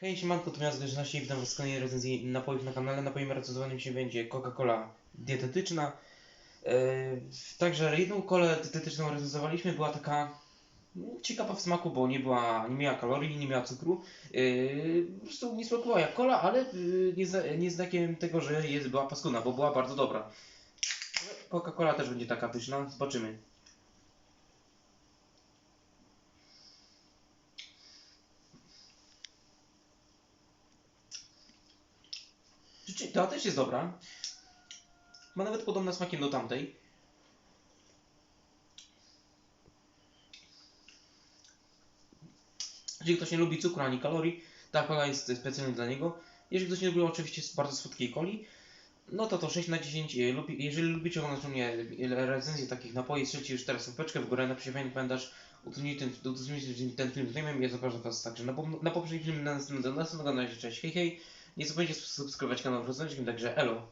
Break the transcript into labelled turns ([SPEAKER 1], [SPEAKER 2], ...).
[SPEAKER 1] Hej, siemanko, tu miasto 16 witam was w kolejnej recenzji napojów na kanale. Napojem recenzowanym się będzie Coca-Cola dietetyczna. Yy, także jedną kolę dietetyczną recenzowaliśmy, była taka no, ciekawa w smaku, bo nie była, nie miała kalorii, nie miała cukru. Yy, po prostu nie smakowała jak kola, ale yy, nie, zna, nie znakiem tego, że jest, była paskudna, bo była bardzo dobra. Coca-Cola też będzie taka pyszna, zobaczymy. Czy ta też jest dobra? Ma nawet podobna smakiem do tamtej. Jeżeli ktoś nie lubi cukru ani kalorii, ta kola jest specjalnie dla niego. Jeżeli ktoś nie lubi oczywiście bardzo słodkiej coli, no to to 6 na 10. Je- lubi- Jeżeli lubicie oglądać u mnie recenzję takich napoi, strzelcie już teraz łapeczkę w górę, napiszcie fajny komentarz, udostępnijcie ten, udostępnijcie ten film z filmem, ja zapraszam was także na, na poprzedni film, na następnego, na na razie, cześć, hej hej. Nie zapomnijcie subskrybować kanał Rozręcznik, także elo.